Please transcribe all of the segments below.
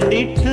கண்டிட்டு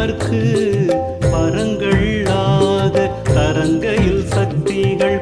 அவர்க்கு பரங்கள்ளாத தரங்கையில் சக்திகள்